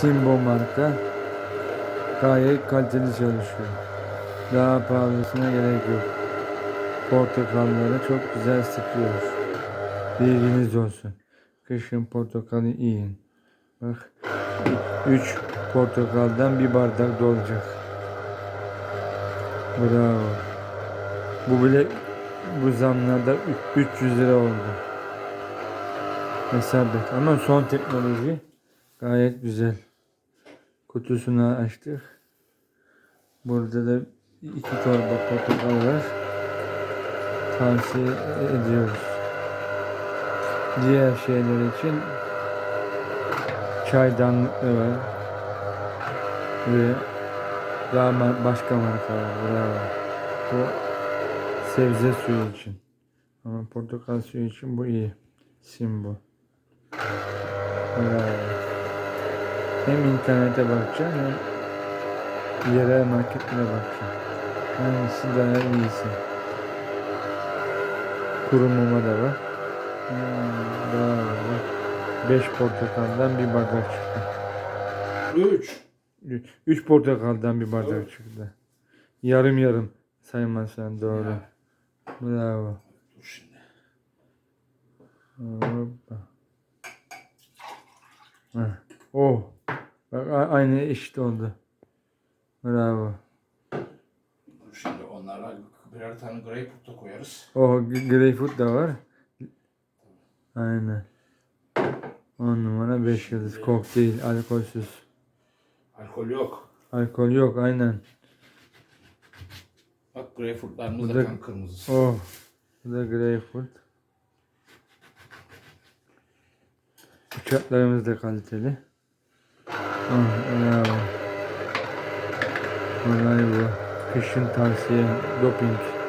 Simbo marka. Gayet kaliteli çalışıyor. Daha pahalısına gerek yok. Portakalları çok güzel sıkıyoruz. Bilginiz olsun. Kışın portakalı yiyin. Bak 3 portakaldan bir bardak dolacak. Bravo. Bu bile bu zamlarda üç- 300 lira oldu. Hesap et. Ama son teknoloji gayet güzel. Kutusunu açtık. Burada da iki torba portakal var. Tavsiye ediyoruz. Diğer şeyler için çaydanlıklı var. Ve daha başka markalar bravo. Bu sebze suyu için. Ama portakal suyu için bu iyi. Simbo. Bravo. Hem internete bakacağım hem yerel marketlere bakacağım. Hangisi daha iyisi. Kuru muma da var. Hmm, bravo. 5 portakaldan bir bardak çıktı. 3. 3 portakaldan bir bardak Evet. çıktı. Yarım yarım saymazsan doğru. Bravo. Dur şimdi. Hoppa. Heh. Oh. Bak aynı eşit oldu. Bravo. Dur şimdi onlara birer tane greyfurt da koyarız. Oh greyfurt da var. Aynen. 10 numara 5 yıldız. Kokteyl, alkolsüz. Alkol yok. Alkol yok aynen. Bak greyfurtlarımız da da- kan kırmızı. Oh. Bu da greyfurt. Uçaklarımız da kaliteli. Bravo. Vallahi bu. Kışın tavsiye doping.